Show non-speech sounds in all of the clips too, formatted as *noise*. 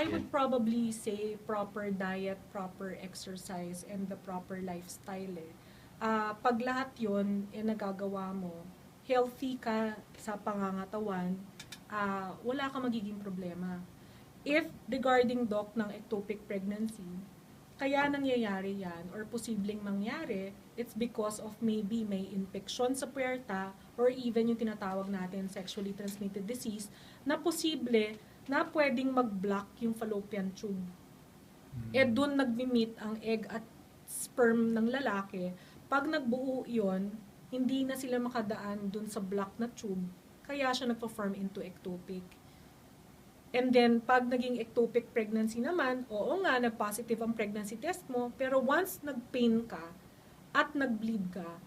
I would probably say proper diet, proper exercise, and the proper lifestyle eh. Ah, pag lahat yun, eh, nagagawa mo, healthy ka sa pangangatawan, ah, wala ka magiging problema. If regarding doc ng ectopic pregnancy, kaya nangyayari yan or posibleng mangyari, it's because of maybe may infection sa puwerta or even yung tinatawag natin sexually transmitted disease na posible na pwedeng mag-block yung fallopian tube. Eh doon nagmi-meet ang egg at sperm ng lalaki. Pag nagbuo yon hindi na sila makadaan doon sa block na tube, kaya siya nagpa-form into ectopic. And then, pag naging ectopic pregnancy naman, oo nga, nag-positive ang pregnancy test mo, pero once nag-pain ka at nag-bleed ka,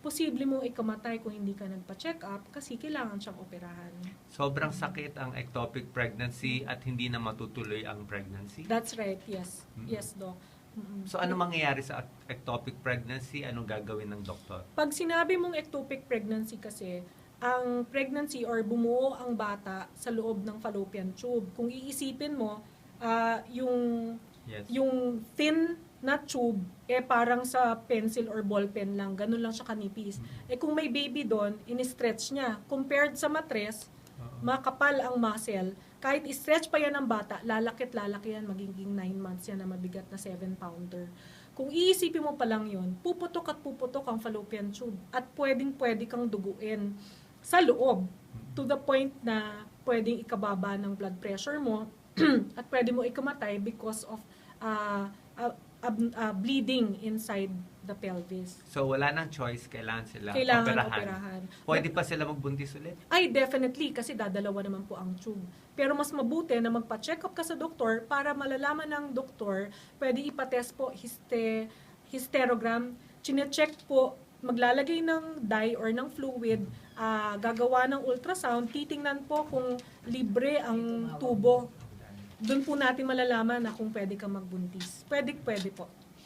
posible mo ikamatay kung hindi ka nagpa-check up kasi kailangan siyang operahan. Sobrang sakit ang ectopic pregnancy at hindi na matutuloy ang pregnancy. That's right, yes. Mm. Yes, Doc. Mm-mm. So ano mangyayari sa ectopic pregnancy? Anong gagawin ng doktor? Pag sinabi mong ectopic pregnancy kasi, ang pregnancy or bumuo ang bata sa loob ng fallopian tube. Kung iisipin mo, ah, yung Yes. yung thin na tube, eh parang sa pencil or ballpen lang, ganun lang siya kanipis. Eh kung may baby doon, in-stretch niya. Compared sa matres, Oo. makapal ang muscle. Kahit i-stretch pa yan ng bata, lalakit lalaki yan, magiging 9 months yan na mabigat na 7 pounder. Kung iisipin mo pa lang yun, puputok at puputok ang fallopian tube at pwedeng pwede kang duguin sa loob to the point na pwedeng ikababa ng blood pressure mo *clears throat* at pwede mo ikamatay because of uh, uh, uh, bleeding inside the pelvis. So wala nang choice, kailangan sila Kailangan operahan. operahan. Pwede pa sila magbuntis ulit? Ay, definitely, kasi dadalawa naman po ang tube. Pero mas mabuti na magpa-check up ka sa doktor para malalaman ng doktor, pwede ipatest po histe, hysterogram, chinecheck po, maglalagay ng dye or ng fluid, ah, gagawa ng ultrasound, titingnan po kung libre ang tubo. Doon po natin malalaman na kung pwede ka magbuntis. Pwede, pwede po.